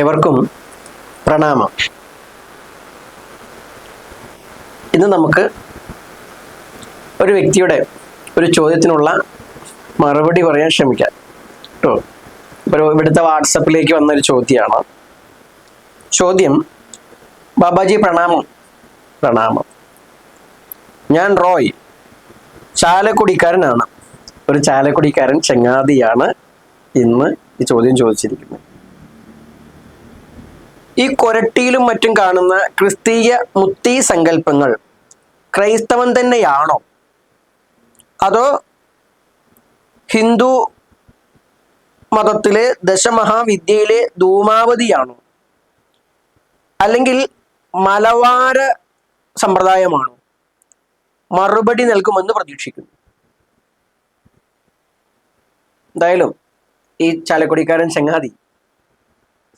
ഏവർക്കും പ്രണാമം. ഇന്ന് നമുക്ക് ഒരു വ്യക്തിയുടെ ഒരു ചോദ്യത്തിനുള്ള മറുപടി പറയാൻ ശ്രമിക്കാം. കേട്ടോ ഇപ്പോൾ ഇവിടുത്തെ വാട്സപ്പിലേക്ക് വന്നൊരു ചോദ്യമാണ്. ചോദ്യം ബാബാജി പ്രണാമം പ്രണാമം. ഞാൻ റോയ് ചാലക്കുടിക്കാരനാണ്. ഒരു ചാലക്കുടിക്കാരൻ ചങ്ങാതിയാണ് ഇന്ന് ഈ ചോദ്യം ചോദിച്ചിരിക്കുന്നത്. ഈ കൊരട്ടിയിലും മറ്റും കാണുന്ന ക്രിസ്തീയ മുത്തി സങ്കല്പങ്ങൾ ക്രൈസ്തവൻ തന്നെയാണോ? അതോ ഹിന്ദു മതത്തിലെ ദശമഹാവിദ്യയിലെ ധൂമാവതിയാണോ? അല്ലെങ്കിൽ മലവാര സമ്പ്രദായമാണോ? മറുപടി നൽകുമെന്ന് പ്രതീക്ഷിക്കുന്നു. എന്തായാലും ഈ ചാലക്കുടിക്കാരൻ ചങ്ങാതി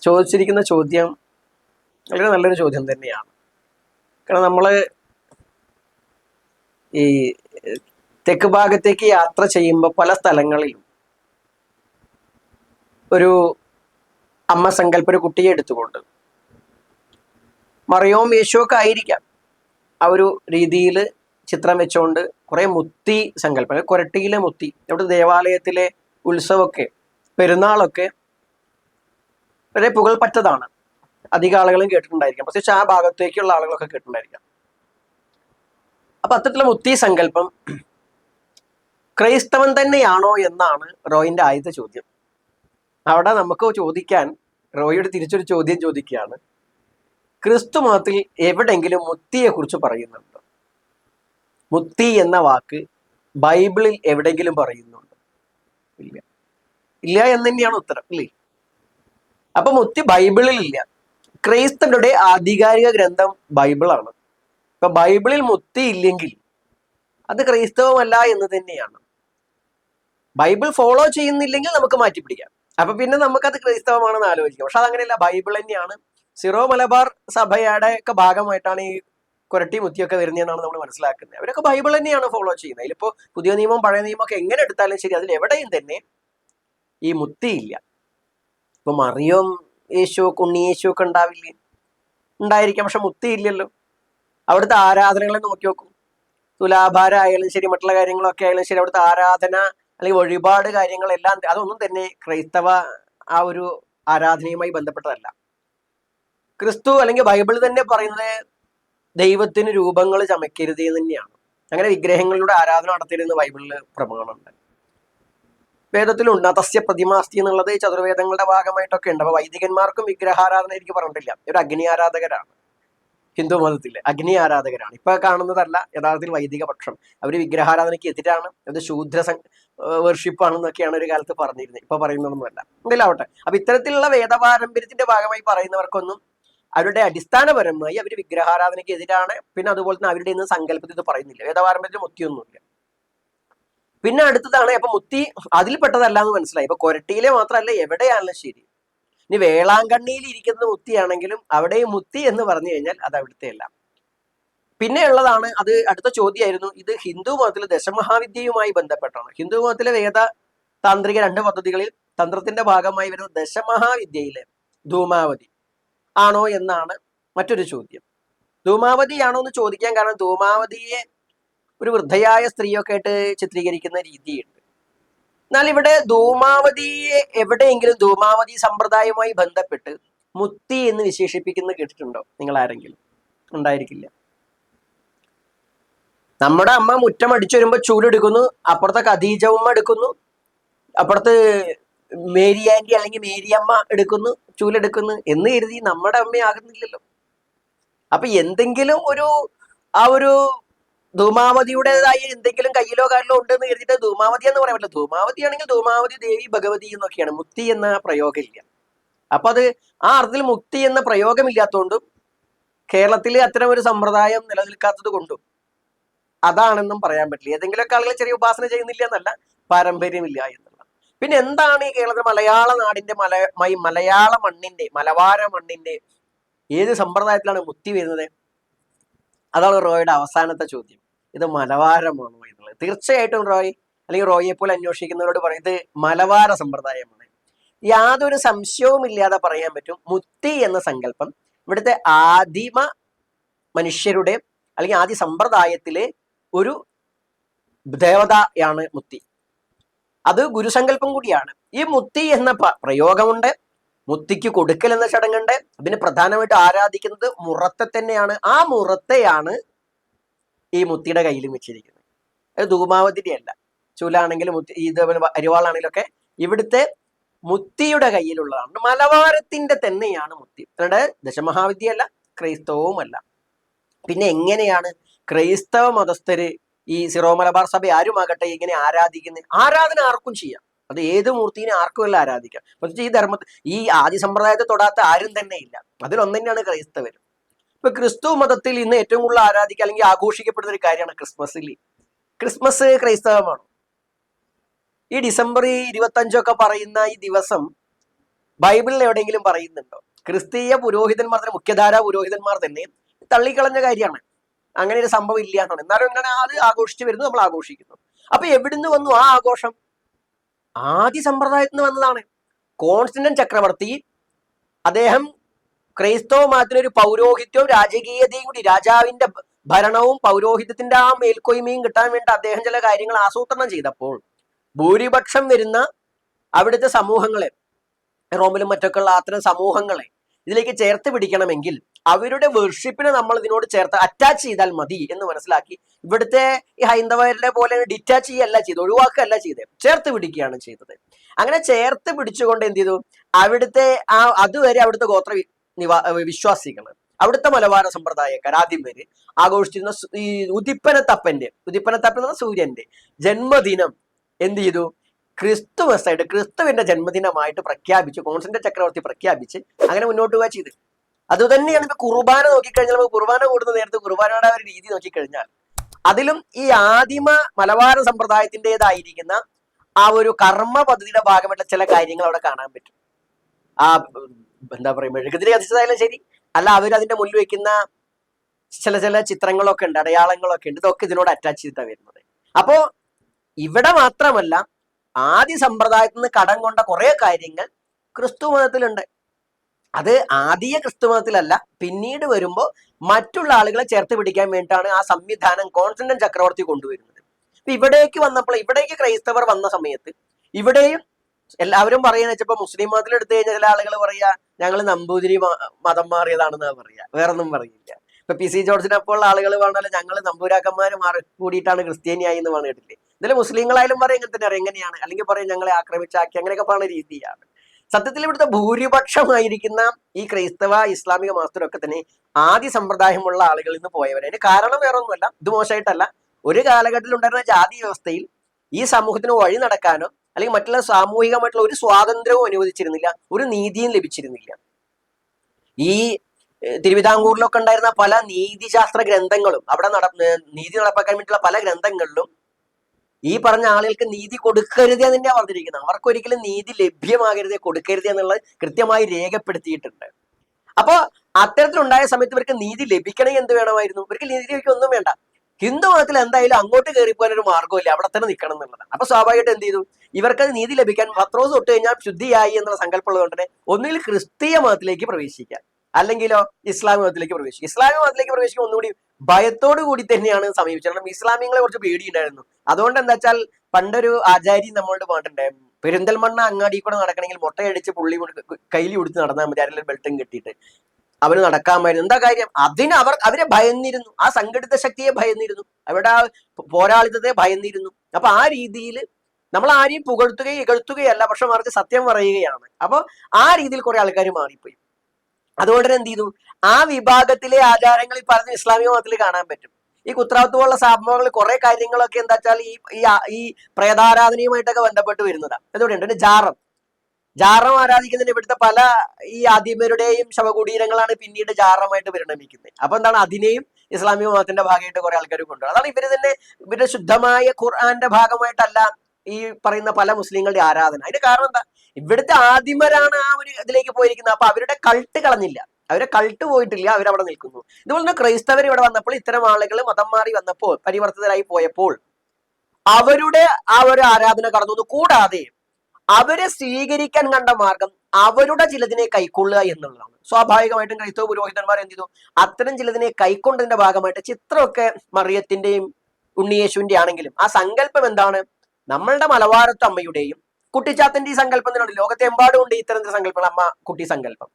ചോദിച്ചിരിക്കുന്ന ചോദ്യം വളരെ നല്ലൊരു ചോദ്യം തന്നെയാണ്. കാരണം നമ്മൾ ഈ തെക്ക് ഭാഗത്തേക്ക് യാത്ര ചെയ്യുമ്പോൾ പല സ്ഥലങ്ങളിലും ഒരു അമ്മ സങ്കല്പ ഒരു കുട്ടിയെ എടുത്തുകൊണ്ട് മറിയോം യേശുവൊക്കെ ആയിരിക്കാം. ആ ഒരു രീതിയിൽ ചിത്രം വെച്ചുകൊണ്ട് കുറേ മുത്തി സങ്കല്പം കൊരട്ടിയിലെ മുത്തി അവിടെ ദേവാലയത്തിലെ ഉത്സവമൊക്കെ പെരുന്നാളൊക്കെ വളരെ പുകൾപ്പറ്റതാണ് അധിക ആളുകളും കേട്ടിട്ടുണ്ടായിരിക്കാം. പ്രത്യേകിച്ച് ആ ഭാഗത്തേക്കുള്ള ആളുകളൊക്കെ കേട്ടിട്ടുണ്ടായിരിക്കാം. അപ്പൊ അത്തരത്തിലുള്ള മുത്തി സങ്കല്പം ക്രൈസ്തവൻ തന്നെയാണോ എന്നാണ് റോയിന്റെ ആദ്യത്തെ ചോദ്യം. അവിടെ നമുക്ക് ചോദിക്കാൻ റോയിയുടെ തിരിച്ചൊരു ചോദ്യം ചോദിക്കുകയാണ്. ക്രിസ്തു മതത്തിൽ എവിടെങ്കിലും മുത്തിയെ കുറിച്ച് പറയുന്നുണ്ടോ? മുത്തി എന്ന വാക്ക് ബൈബിളിൽ എവിടെങ്കിലും പറയുന്നുണ്ട്? ഇല്ല. ഇല്ല എന്ന് തന്നെയാണ് ഉത്തരം ഇല്ലേ? അപ്പൊ മുത്തി ബൈബിളിൽ ഇല്ല. ക്രൈസ്തവരുടെ ആധികാരിക ഗ്രന്ഥം ബൈബിളാണ്. ഇപ്പൊ ബൈബിളിൽ മുത്തി ഇല്ലെങ്കിൽ അത് ക്രൈസ്തവമല്ല എന്ന് തന്നെയാണ്. ബൈബിൾ ഫോളോ ചെയ്യുന്നില്ലെങ്കിൽ നമുക്ക് മാറ്റി പിടിക്കാം അപ്പൊ പിന്നെ നമുക്കത് ക്രൈസ്തവമാണെന്ന് ആലോചിക്കാം. പക്ഷെ അതങ്ങനെയല്ല ബൈബിൾ തന്നെയാണ്. സിറോ മലബാർ സഭയുടെ ഒക്കെ ഭാഗമായിട്ടാണ് ഈ കുരട്ടി മുത്തിയൊക്കെ വരുന്നതെന്നാണ് നമ്മൾ മനസ്സിലാക്കുന്നത്. അവരൊക്കെ ബൈബിൾ തന്നെയാണ് ഫോളോ ചെയ്യുന്നത്. അതിലിപ്പോ പുതിയ നിയമം പഴയ നിയമം ഒക്കെ എങ്ങനെ എടുത്താലും ശരി അതിൽ എവിടെയും തന്നെ ഈ മുത്തിയില്ല. ഇപ്പൊ മറിയോം യേശു ഉണ്ണി യേശു ഉണ്ടാവില്ലേ? ഉണ്ടായിരിക്കാം പക്ഷെ മുത്തിയില്ലല്ലോ. അവിടുത്തെ ആരാധനകളെ നോക്കി നോക്കും. തുലാഭാര ആയാലും ശരി മറ്റുള്ള കാര്യങ്ങളൊക്കെ ആയാലും ശരി അവിടുത്തെ ആരാധന അല്ലെങ്കിൽ വഴിപാട് കാര്യങ്ങളെല്ലാം അതൊന്നും തന്നെ ക്രൈസ്തവ ആ ഒരു ആരാധനയുമായി ബന്ധപ്പെട്ടതല്ല. ക്രിസ്തു അല്ലെങ്കിൽ ബൈബിൾ തന്നെ പറയുന്നത് ദൈവത്തിന് രൂപങ്ങൾ ചമയ്ക്കരുത് തന്നെയാണ്. അങ്ങനെ വിഗ്രഹങ്ങളിലൂടെ ആരാധന നടത്തരുതെന്ന് ബൈബിളിൽ പ്രമാണമുണ്ട്. വേദത്തിലുണ്ട്. അതസ്യ പ്രതിമാസ്തി എന്നുള്ളത് ചതുർവേദങ്ങളുടെ ഭാഗമായിട്ടൊക്കെ ഉണ്ട്. അപ്പൊ വൈദികന്മാർക്കും വിഗ്രഹാരാധന എനിക്ക് പറഞ്ഞിട്ടില്ല. ഇവർ അഗ്നി ആരാധകരാണ്. ഹിന്ദു മതത്തിൽ അഗ്നി ആരാധകരാണ്. ഇപ്പൊ കാണുന്നതല്ല യഥാർത്ഥത്തിൽ വൈദിക പക്ഷം. അവർ വിഗ്രഹാരാധനയ്ക്ക് എതിരാണ് അത് ശൂദ്ര വർഷിപ്പ് ആണെന്നൊക്കെയാണ് ഒരു കാലത്ത് പറഞ്ഞിരുന്നത്. ഇപ്പൊ പറയുന്നതൊന്നുമല്ല എന്തിലാവട്ടെ അപ്പൊ ഇത്തരത്തിലുള്ള വേദപാരമ്പര്യത്തിന്റെ ഭാഗമായി പറയുന്നവർക്കൊന്നും അവരുടെ അടിസ്ഥാനപരമായി അവർ വിഗ്രഹാരാധനയ്ക്ക് എതിരാണ്. പിന്നെ അതുപോലെ തന്നെ അവരുടെ ഇന്ന് സങ്കല്പത്തിൽ ഇത് പറയുന്നില്ല. വേദപാരമ്പര്യത്തിൽ മുത്തിയൊന്നുമില്ല പിന്നെ അടുത്തതാണ് അപ്പൊ മുത്തി അതിൽപ്പെട്ടതല്ല എന്ന് മനസ്സിലായി. ഇപ്പൊ കൊരട്ടിയിലെ മാത്രമല്ല എവിടെയാണല്ലോ ശരി. ഇനി വേളാങ്കണ്ണിയിൽ ഇരിക്കുന്ന മുത്തിയാണെങ്കിലും അവിടെ മുത്തി എന്ന് പറഞ്ഞു കഴിഞ്ഞാൽ അത് അവിടുത്തെ പിന്നെ ഉള്ളതാണ് അത് അടുത്ത ചോദ്യമായിരുന്നു ഇത് ഹിന്ദു മതത്തിലെ ദശമഹാവിദ്യയുമായി ബന്ധപ്പെട്ടാണ്. ഹിന്ദു മതത്തിലെ വേദ താന്ത്രിക രണ്ട് പദ്ധതികളിൽ തന്ത്രത്തിന്റെ ഭാഗമായി വരുന്ന ദശമഹാവിദ്യയിലെ ധൂമാവതി ആണോ എന്നാണ് മറ്റൊരു ചോദ്യം. ധൂമാവതി ആണോ എന്ന് ചോദിക്കാൻ കാരണം ധൂമാവതിയെ ഒരു വൃദ്ധയായ സ്ത്രീയൊക്കെ ആയിട്ട് ചിത്രീകരിക്കുന്ന രീതിയുണ്ട്. എന്നാൽ ഇവിടെ ധൂമാവതിയെ എവിടെയെങ്കിലും ധൂമാവതി സമ്പ്രദായവുമായി ബന്ധപ്പെട്ട് മുത്തി എന്ന് വിശേഷിപ്പിക്കുന്നത് കേട്ടിട്ടുണ്ടോ? നിങ്ങൾ ആരെങ്കിലും? ഉണ്ടായിരിക്കില്ല. നമ്മുടെ അമ്മ മുറ്റം അടിച്ചു വരുമ്പോ ചൂലെടുക്കുന്നു അപ്പുറത്തെ ഖദീജ ഉമ്മ എടുക്കുന്നു അപ്പുറത്ത് മേരി ആന്റി അല്ലെങ്കിൽ മേരിയമ്മ എടുക്കുന്നു ചൂലെടുക്കുന്നു എന്ന് കരുതി നമ്മുടെ അമ്മയാകുന്നില്ലല്ലോ അപ്പൊ എന്തെങ്കിലും ഒരു ആ ഒരു ധൂമാവതിയുടേതായ എന്തെങ്കിലും കയ്യിലോ കാലിലോ ഉണ്ടെന്ന് കരുതിയിട്ട് ധൂമാവതി എന്ന് പറയാൻ പറ്റില്ല. ധൂമാവതി ആണെങ്കിൽ ധൂമാവതി ദേവി ഭഗവതി എന്നൊക്കെയാണ്. മുക്തി എന്ന പ്രയോഗമില്ല അപ്പൊ അത് ആ അർത്ഥത്തിൽ മുക്തി എന്ന പ്രയോഗമില്ലാത്തതുകൊണ്ടും കേരളത്തിൽ അത്തരം ഒരു സമ്പ്രദായം നിലനിൽക്കാത്തത് കൊണ്ടും അതാണെന്നും പറയാൻ പറ്റില്ല. ഏതെങ്കിലുമൊക്കെ ആളുകൾ ചെറിയ ഉപാസന ചെയ്യുന്നില്ല എന്നല്ല പാരമ്പര്യമില്ല എന്നുള്ള പിന്നെ എന്താണ് ഈ കേരളത്തിൽ മലയാള നാടിന്റെ മല മലയാള മണ്ണിന്റെ മലവാര മണ്ണിന്റെ ഏത് സമ്പ്രദായത്തിലാണ് മുക്തി വരുന്നത്? അതാണ് റോയുടെ അവസാനത്തെ ചോദ്യം. ഇത് മലബാരമാണോ എന്നുള്ളത്. തീർച്ചയായിട്ടും റോയ് അല്ലെങ്കിൽ റോയെ പോലെ അന്വേഷിക്കുന്നവരോട് പറയും ഇത് മലബാര സമ്പ്രദായമാണ്. യാതൊരു സംശയവും ഇല്ലാതെ പറയാൻ പറ്റും. മുത്തി എന്ന സങ്കല്പം ഇവിടുത്തെ ആദിമ മനുഷ്യരുടെ അല്ലെങ്കിൽ ആദ്യ സമ്പ്രദായത്തിലെ ഒരു ദേവതയാണ് മുത്തി. അത് ഗുരുസങ്കല്പം കൂടിയാണ്. ഈ മുത്തി എന്ന പ്രയോഗമുണ്ട്. മുത്തിക്ക് കൊടുക്കൽ എന്ന ചടങ്ങുണ്ട് അതിന് പ്രധാനമായിട്ട് ആരാധിക്കുന്നത് മുറത്തെ തന്നെയാണ്. ആ മുറത്തെയാണ് ഈ മുത്തിയുടെ കയ്യിലും വെച്ചിരിക്കുന്നത്. അത് ധൂമാവതിന്റെ അല്ല. ചൂലാണെങ്കിലും മുത്തി ഇതേപോലെ അരിവാളാണെങ്കിലും ഒക്കെ ഇവിടുത്തെ മുത്തിയുടെ കയ്യിലുള്ളതാണ്. മലബാരത്തിന്റെ തന്നെയാണ് മുത്തി. അല്ലാണ്ട് ദശമഹാവിദ്യയല്ല ക്രൈസ്തവവുമല്ല. പിന്നെ എങ്ങനെയാണ് ക്രൈസ്തവ മതസ്ഥര് ഈ സിറോ മലബാർ സഭ ആരുമാകട്ടെ ഇങ്ങനെ ആരാധിക്കുന്നത് ആരാധന ആർക്കും ചെയ്യാം. അത് ഏത് മൂർത്തിനെ ആർക്കും അല്ല ആരാധിക്കാം. പക്ഷേ ഈ ധർമ്മ ഈ ആദ്യ സമ്പ്രദായത്തെ തൊടാത്ത ആരും തന്നെ ഇല്ല. അതിലൊന്നു തന്നെയാണ് ക്രൈസ്തവർ ഇപ്പൊ ക്രിസ്തു മതത്തിൽ ഇന്ന് ഏറ്റവും കൂടുതൽ ആരാധിക്കുക അല്ലെങ്കിൽ ആഘോഷിക്കപ്പെടുന്ന ഒരു കാര്യമാണ് ക്രിസ്മസിൽ. ക്രിസ്മസ് ക്രൈസ്തവമാണ്. ഈ ഡിസംബർ ഇരുപത്തഞ്ചൊക്കെ പറയുന്ന ഈ ദിവസം ബൈബിളിൽ എവിടെയെങ്കിലും പറയുന്നുണ്ടോ? ക്രിസ്തീയ പുരോഹിതന്മാർ തന്നെ മുഖ്യധാരാ പുരോഹിതന്മാർ തന്നെ തള്ളിക്കളഞ്ഞ കാര്യമാണ്. അങ്ങനെ ഒരു സംഭവം ഇല്ല എന്നാണ്. എന്നാലും ഇങ്ങനെ അത് ആഘോഷിച്ചു വരുന്നു നമ്മൾ ആഘോഷിക്കുന്നു. അപ്പൊ എവിടുന്ന് വന്നു ആ ആഘോഷം? ആദ്യ സമ്പ്രദായത്തിൽ നിന്ന് വന്നതാണ്. കോൺസ്റ്റന്റൻ ചക്രവർത്തി അദ്ദേഹം ക്രൈസ്തവ മതത്തിനൊരു പൗരോഹിത്യവും രാജകീയതയും കൂടി രാജാവിന്റെ ഭരണവും പൗരോഹിത്യത്തിന്റെ ആ മേൽക്കൊയ്മയും കിട്ടാൻ വേണ്ടി അദ്ദേഹം ചില കാര്യങ്ങൾ ആസൂത്രണം ചെയ്തപ്പോൾ ഭൂരിപക്ഷം വരുന്ന അവിടുത്തെ സമൂഹങ്ങളെ റോമിലും മറ്റൊക്കെയുള്ള അത്തരം സമൂഹങ്ങളെ ഇതിലേക്ക് ചേർത്ത് പിടിക്കണമെങ്കിൽ അവരുടെ വർഷിപ്പിനെ നമ്മൾ ഇതിനോട് ചേർത്ത് അറ്റാച്ച് ചെയ്താൽ മതി എന്ന് മനസ്സിലാക്കി ഇവിടുത്തെ ഈ ഹൈന്ദവരുടെ പോലെ ഡിറ്റാച്ച് ചെയ്യല്ല ചെയ്ത് ഒഴിവാക്കുകയല്ല ചെയ്തത്. ചേർത്ത് പിടിക്കുകയാണ് ചെയ്തത്. അങ്ങനെ ചേർത്ത് പിടിച്ചുകൊണ്ട് എന്ത് ചെയ്തു? അവിടുത്തെ ആ അതുവരെ അവിടുത്തെ ഗോത്ര നിവാ വിശ്വാസികൾ അവിടുത്തെ മലബാര സമ്പ്രദായക്കാർ ആദ്യം പേര് ആഘോഷിച്ചിരുന്ന ഈ ഉദിപ്പനത്തപ്പന്റെ ഉദിപ്പനത്തപ്പൻ സൂര്യന്റെ ജന്മദിനം എന്ത് ചെയ്തു? ക്രിസ്തുമസ് ആയിട്ട് ക്രിസ്തുവിന്റെ ജന്മദിനമായിട്ട് പ്രഖ്യാപിച്ച് കോൺസ്റ്റന്റ് ചക്രവർത്തി പ്രഖ്യാപിച്ച് അങ്ങനെ മുന്നോട്ട് പോവുക ചെയ്ത് അതുതന്നെയാണ് ഇപ്പൊ കുർബാന നോക്കിക്കഴിഞ്ഞാൽ നമുക്ക് കുർബാന കൂടുന്ന നേരത്തെ കുർബാനയുടെ ഒരു രീതി നോക്കിക്കഴിഞ്ഞാൽ അതിലും ഈ ആദിമ മലബാര സമ്പ്രദായത്തിന്റെതായിരിക്കുന്ന ആ ഒരു കർമ്മ പദ്ധതിയുടെ ഭാഗമായിട്ടുള്ള ചില കാര്യങ്ങൾ അവിടെ കാണാൻ പറ്റും. ആ എന്താ പറയുക മെഴുകുതിരി കത്തിച്ചതായാലും ശരി. അല്ല അവർ അതിന്റെ മുന്നിൽ വെക്കുന്ന ചില ചില ചിത്രങ്ങളൊക്കെ ഉണ്ട് അടയാളങ്ങളൊക്കെ ഉണ്ട്. ഇതൊക്കെ ഇതിനോട് അറ്റാച്ച് ചെയ്തിട്ടാണ് വരുന്നത്. അപ്പോ ഇവിടെ മാത്രമല്ല ആദ്യ സമ്പ്രദായത്തിൽ നിന്ന് കടം കൊണ്ട കുറെ കാര്യങ്ങൾ ക്രിസ്തു മതത്തിലുണ്ട് അത് ആദ്യ ക്രിസ്തു മതത്തിലല്ല പിന്നീട് വരുമ്പോൾ മറ്റുള്ള ആളുകളെ ചേർത്ത് പിടിക്കാൻ വേണ്ടിയിട്ടാണ് ആ സംവിധാനം കോൺസ്റ്റന്റൻ ചക്രവർത്തി കൊണ്ടുവരുന്നത്. ഇപ്പൊ ഇവിടേക്ക് വന്നപ്പോൾ ഇവിടേക്ക് ക്രൈസ്തവർ വന്ന സമയത്ത് ഇവിടെയും എല്ലാവരും പറയുന്ന വെച്ചപ്പോ മുസ്ലിം മതത്തിൽ എടുത്തു കഴിഞ്ഞാൽ ചില ആളുകൾ പറയാ ഞങ്ങൾ നമ്പൂതിരി മതം മാറിയതാണെന്നാ പറയാ വേറൊന്നും പറയില്ല. ഇപ്പൊ പി സി ജോർജിനെ പോലുള്ള ആളുകൾ പറഞ്ഞാലും ഞങ്ങൾ നമ്പൂരാക്കന്മാർ മാറി കൂടിയിട്ടാണ് ക്രിസ്ത്യാനിയായി എന്ന് പറഞ്ഞിട്ടില്ലേ? ഇതിൽ മുസ്ലിങ്ങളായാലും പറയും ഇങ്ങനെ തന്നെ എങ്ങനെയാണ് അല്ലെങ്കിൽ പറയും ഞങ്ങളെ ആക്രമിച്ചാക്കി അങ്ങനെയൊക്കെ പറയുന്ന രീതിയാണ്. സത്യത്തിൽ ഇവിടുത്തെ ഭൂരിപക്ഷമായിരിക്കുന്ന ഈ ക്രൈസ്തവ ഇസ്ലാമിക മാസ്റ്ററൊക്കെ തന്നെ ആദ്യ സമ്പ്രദായമുള്ള ആളുകളിൽ നിന്ന് പോയവരെ അതിന് കാരണം വേറെ ഒന്നുമല്ല ഇത് മോശമായിട്ടല്ല. ഒരു കാലഘട്ടത്തിൽ ഉണ്ടായിരുന്ന ജാതി വ്യവസ്ഥയിൽ ഈ സമൂഹത്തിന് വഴി നടക്കാനോ അല്ലെങ്കിൽ മറ്റുള്ള സാമൂഹികമായിട്ടുള്ള ഒരു സ്വാതന്ത്ര്യവും അനുവദിച്ചിരുന്നില്ല ഒരു നീതിയും ലഭിച്ചിരുന്നില്ല. ഈ തിരുവിതാംകൂറിലൊക്കെ ഉണ്ടായിരുന്ന പല നീതിശാസ്ത്ര ഗ്രന്ഥങ്ങളും അവിടെ നട നീതി നടപ്പാക്കാൻ വേണ്ടിയുള്ള പല ഗ്രന്ഥങ്ങളിലും ഈ പറഞ്ഞ ആളുകൾക്ക് നീതി കൊടുക്കരുത് തന്നെയാണ് പറഞ്ഞിരിക്കുന്നത്. അവർക്ക് ഒരിക്കലും നീതി ലഭ്യമാകരുത് കൊടുക്കരുത് എന്നുള്ളത് കൃത്യമായി രേഖപ്പെടുത്തിയിട്ടുണ്ട്. അപ്പോ അത്തരത്തിലുണ്ടായ സമയത്ത് ഇവർക്ക് നീതി ലഭിക്കണമെങ്കിൽ എന്ത് വേണമായിരുന്നു? ഇവർക്ക് നീതി ലഭിക്കുക ഒന്നും വേണ്ട. ഹിന്ദു മതത്തിൽ എന്തായാലും അങ്ങോട്ട് കയറി പോകാൻ ഒരു മാർഗമില്ല അവിടെ തന്നെ നിൽക്കണം എന്നുള്ളത്. അപ്പൊ സ്വാഭാവികമായിട്ട് എന്ത് ചെയ്തു? ഇവർക്ക് നീതി ലഭിക്കാൻ പത്രോസ് തൊട്ട് കഴിഞ്ഞാൽ ശുദ്ധിയായി എന്നുള്ള സങ്കല്പമുള്ളത് കൊണ്ട് തന്നെ ഒന്നുകിൽ ക്രിസ്തീയ മതത്തിലേക്ക് പ്രവേശിക്കാം. അല്ലെങ്കിലോ ഇസ്ലാമിക മതത്തിലേക്ക് പ്രവേശിക്കും. ഇസ്ലാമിക മതത്തിലേക്ക് പ്രവേശിക്കും ഒന്നുകൂടി ഭയത്തോടു കൂടി തന്നെയാണ് സമീപിച്ചത്. കാരണം ഇസ്ലാമികളെ കുറച്ച് പേടിയുണ്ടായിരുന്നു. അതുകൊണ്ട് എന്താ വെച്ചാൽ പണ്ടൊരു ആചാരി നമ്മളോട് പറഞ്ഞിട്ടുണ്ടായിരുന്നു പെരിന്തൽമണ്ണ അങ്ങാടി കൂടെ നടക്കണമെങ്കിൽ മുട്ടയടിച്ച് പുള്ളി കയ്യിൽ കൊടുത്ത് നടന്നാൽ മതി ആരെങ്കിലും ബെൽറ്റും കെട്ടിയിട്ട്. അവന് നടക്കാമായിരുന്നു. എന്താ കാര്യം? അതിന് അവർ അവരെ ഭയന്നിരുന്നു. ആ സംഘടിത ശക്തിയെ ഭയന്നിരുന്നു. അവരുടെ ആ പോരാളിത്തത്തെ ഭയന്നിരുന്നു. അപ്പൊ ആ രീതിയിൽ നമ്മൾ ആരെയും പുകഴ്ത്തുകയും ഇകഴ്ത്തുകയല്ല പക്ഷെ മറിച്ച് സത്യം പറയുകയാണ്. അപ്പൊ ആ രീതിയിൽ കുറെ ആൾക്കാർ മാറിപ്പോയി. അതുകൊണ്ട് തന്നെ എന്ത് ചെയ്തു? ആ വിഭാഗത്തിലെ ആചാരങ്ങൾ ഈ പറഞ്ഞ ഇസ്ലാമിക മതത്തിൽ കാണാൻ പറ്റും. ഈ കുത്രാവത്ത് പോലുള്ള സംഭവങ്ങൾ കുറെ കാര്യങ്ങളൊക്കെ എന്താ വെച്ചാൽ ഈ ഈ പ്രേതാരാധനയുമായിട്ടൊക്കെ ബന്ധപ്പെട്ട് വരുന്നതാണ് അതുകൊണ്ട് പിന്നെ ജാറം. ജാറം ആരാധിക്കുന്നതിന് ഇവിടുത്തെ പല ഈ ആദിമരുടെയും ശവകുടീരങ്ങളാണ് പിന്നീട് ജാറമായിട്ട് പരിണമിക്കുന്നത്. അപ്പൊ എന്താണ്? അതിനെയും ഇസ്ലാമിക മതത്തിന്റെ ഭാഗമായിട്ട് കുറെ ആൾക്കാർ കൊണ്ടുവരും അതാണ് ഇവർ തന്നെ ഇവരുടെ ശുദ്ധമായ ഖുർആന്റെ ഭാഗമായിട്ടല്ല ഈ പറയുന്ന പല മുസ്ലിങ്ങളുടെ ആരാധന. അതിന്റെ കാരണം എന്താ? ഇവിടുത്തെ ആദിമരാണ് ആ ഒരു ഇതിലേക്ക് പോയിരിക്കുന്നത്. അപ്പൊ അവരുടെ കൾട്ട് കളഞ്ഞില്ല. അവരെ കൾട്ട് പോയിട്ടില്ല. അവരവിടെ നിൽക്കുന്നു. ഇതുപോലെ തന്നെ ക്രൈസ്തവർ ഇവിടെ വന്നപ്പോൾ ഇത്തരം ആളുകൾ മതം മാറി വന്നപ്പോൾ പരിവർത്തിതരായി പോയപ്പോൾ അവരുടെ ആ ഒരു ആരാധന കടന്നു കൂടാതെ അവരെ സ്വീകരിക്കാൻ കണ്ട മാർഗം അവരുടെ ചിലതിനെ കൈക്കൊള്ളുക എന്നുള്ളതാണ്. സ്വാഭാവികമായിട്ടും ക്രൈസ്തവ പുരോഹിതന്മാർ എന്ത് ചെയ്തു? അത്തരം ചിലതിനെ കൈക്കൊണ്ടതിന്റെ ഭാഗമായിട്ട് ചിത്രമൊക്കെ മറിയത്തിന്റെയും ഉണ്ണിയേശുവിന്റെ ആണെങ്കിലും ആ സങ്കല്പം എന്താണ്? നമ്മളുടെ മലവാരത്ത് അമ്മയുടെയും കുട്ടിച്ചാത്തന്റെ ഈ തന്നെയാണ് ലോകത്തെമ്പാടും ഉണ്ട് ഇത്തരം സങ്കല്പം അമ്മ കുട്ടി സങ്കല്പം.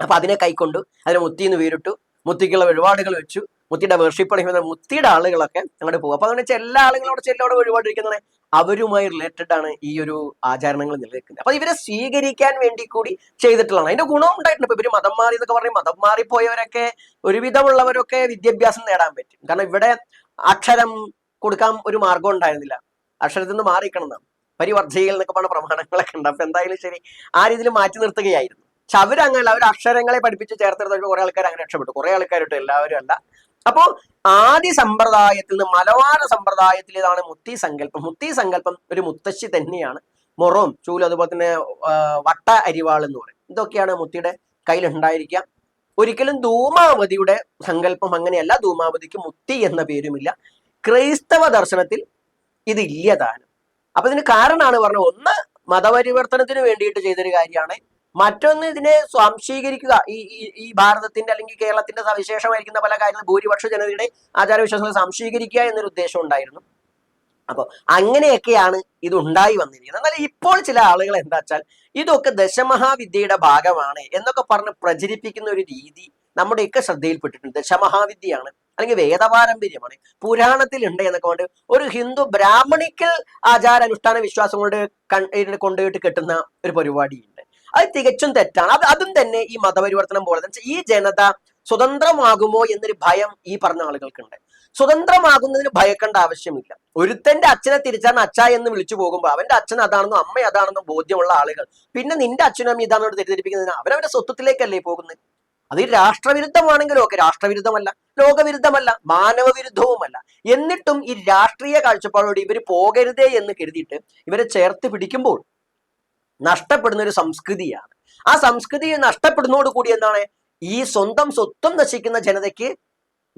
അപ്പൊ അതിനെ കൈക്കൊണ്ട് അതിനെ മുത്തിന്ന് വീരിട്ടു. മുത്തിക്കുള്ള വഴിപാടുകൾ വെച്ചു. മുത്തിയുടെ വേർഷിപ്പ് അടിക്കുന്ന മുത്തിയുടെ ആളുകളൊക്കെ അങ്ങോട്ട് പോകും. അപ്പൊ വെച്ചാൽ എല്ലാ ആളുകളോട് ചെല്ലോടെ വഴിപാടിരിക്കുന്നതാണ് അവരുമായി റിലേറ്റഡ് ആണ് ഈ ഒരു ആചാരണങ്ങൾ നിലനിൽക്കുന്നത്. അപ്പൊ ഇവരെ സ്വീകരിക്കാൻ വേണ്ടി കൂടി ചെയ്തിട്ടുള്ളതാണ്. അതിന്റെ ഗുണവും ഉണ്ടായിട്ടുണ്ട്. ഇപ്പൊ ഇവർ മതം മാറി എന്നൊക്കെ പറയും മതം മാറിപ്പോയവരൊക്കെ ഒരുവിധമുള്ളവരൊക്കെ വിദ്യാഭ്യാസം നേടാൻ പറ്റും. കാരണം ഇവിടെ അക്ഷരം കൊടുക്കാൻ ഒരു മാർഗം ഉണ്ടായിരുന്നില്ല. അക്ഷരത്തിൽ നിന്ന് മാറിക്കണം എന്നാണ്. പരിവർദ്ധയിൽ എന്നൊക്കെ പറഞ്ഞ പ്രമാണങ്ങളൊക്കെ ഉണ്ട്. അപ്പൊ എന്തായാലും ശരി ആ രീതിയിൽ മാറ്റി നിർത്തുകയായിരുന്നു. പക്ഷെ അവരങ്ങനെ അവർ അക്ഷരങ്ങളെ പഠിപ്പിച്ച് ചേർത്തെടുത്ത കുറെ ആൾക്കാർ അങ്ങനെ രക്ഷപ്പെട്ടു. കുറെ ആൾക്കാരുണ്ട് എല്ലാവരും അല്ല. അപ്പോ ആദ്യ സമ്പ്രദായത്തിൽ നിന്ന് മലബാര സമ്പ്രദായത്തിലേതാണ് മുത്തി സങ്കല്പം. മുത്തി സങ്കല്പം ഒരു മുത്തശ്ശി തന്നെയാണ്. മുറവും ചൂൽ അതുപോലെ തന്നെ വട്ട അരിവാൾ എന്ന് പറയും. ഇതൊക്കെയാണ് മുത്തിയുടെ കയ്യിലുണ്ടായിരിക്കുക. ഒരിക്കലും ധൂമാവതിയുടെ സങ്കല്പം അങ്ങനെയല്ല. ധൂമാവതിക്ക് മുത്തി എന്ന പേരുമില്ല. ക്രൈസ്തവ ദർശനത്തിൽ ഇതില്ല താനും. അപ്പൊ ഇതിന് കാരണമാണ് പറഞ്ഞത്. ഒന്ന് മതപരിവർത്തനത്തിന് വേണ്ടിയിട്ട് ചെയ്തൊരു കാര്യമാണ്. മറ്റൊന്ന് ഇതിനെ സ്വാംശീകരിക്കുക. ഈ ഈ- ഭാരതത്തിന്റെ അല്ലെങ്കിൽ കേരളത്തിന്റെ സവിശേഷമായിരിക്കുന്ന പല കാര്യങ്ങളും ഭൂരിപക്ഷ ജനതയുടെ ആചാരവിശ്വാസങ്ങൾ സംശീകരിക്കുക എന്നൊരു ഉദ്ദേശം ഉണ്ടായിരുന്നു. അപ്പൊ അങ്ങനെയൊക്കെയാണ് ഇത് ഉണ്ടായി വന്നിരിക്കുന്നത്. എന്നാൽ ഇപ്പോൾ ചില ആളുകൾ എന്താ വെച്ചാൽ ഇതൊക്കെ ദശമഹാവിദ്യയുടെ ഭാഗമാണ് എന്നൊക്കെ പറഞ്ഞ് പ്രചരിപ്പിക്കുന്ന ഒരു രീതി നമ്മുടെയൊക്കെ ശ്രദ്ധയിൽപ്പെട്ടിട്ടുണ്ട്. ദശമഹാവിദ്യയാണ്. അല്ലെങ്കിൽ വേദപാരമ്പര്യമാണ്. പുരാണത്തിൽ ഉണ്ട് എന്നൊക്കെ കൊണ്ട് ഒരു ഹിന്ദു ബ്രാഹ്മണിക്കൽ ആചാര അനുഷ്ഠാന വിശ്വാസം കൊണ്ട് കൊണ്ടുപോയിട്ട് കെട്ടുന്ന ഒരു പരിപാടിയുണ്ട്. അത് തികച്ചും തെറ്റാണ്. അത് അതും തന്നെ ഈ മതപരിവർത്തനം പോലെ ഈ ജനത സ്വതന്ത്രമാകുമോ എന്നൊരു ഭയം ഈ പറഞ്ഞ ആളുകൾക്കുണ്ട്. സ്വതന്ത്രമാകുന്നതിന് ഭയക്കേണ്ട ആവശ്യമില്ല. ഒരുത്തന്റെ അച്ഛനെ തിരിച്ചാണ് അച്ഛ എന്ന് വിളിച്ചു പോകുമ്പോൾ അവന്റെ അച്ഛൻ അതാണെന്നും അമ്മ അതാണെന്നും ബോധ്യമുള്ള ആളുകൾ. പിന്നെ നിന്റെ അച്ഛനും അമ്മ ഇതാണെന്ന് തെറ്റിദ്ധരിപ്പിക്കുന്നതിന് അവരവരുടെ സ്വത്വത്തിലേക്കല്ലേ പോകുന്നത്? അത് രാഷ്ട്രവിരുദ്ധമാണെങ്കിലും ഒക്കെ രാഷ്ട്രവിരുദ്ധമല്ല ലോകവിരുദ്ധമല്ല മാനവവിരുദ്ധവുമല്ല. എന്നിട്ടും ഈ രാഷ്ട്രീയ കാഴ്ചപ്പാടോട് ഇവർ പോകരുതേ എന്ന് കരുതിയിട്ട് ഇവരെ ചേർത്ത് പിടിക്കുമ്പോൾ നഷ്ടപ്പെടുന്ന ഒരു സംസ്കൃതിയാണ്. ആ സംസ്കൃതി നഷ്ടപ്പെടുന്നതോടുകൂടി എന്താണ്? ഈ സ്വന്തം സ്വത്വം നശിക്കുന്ന ജനതയ്ക്ക്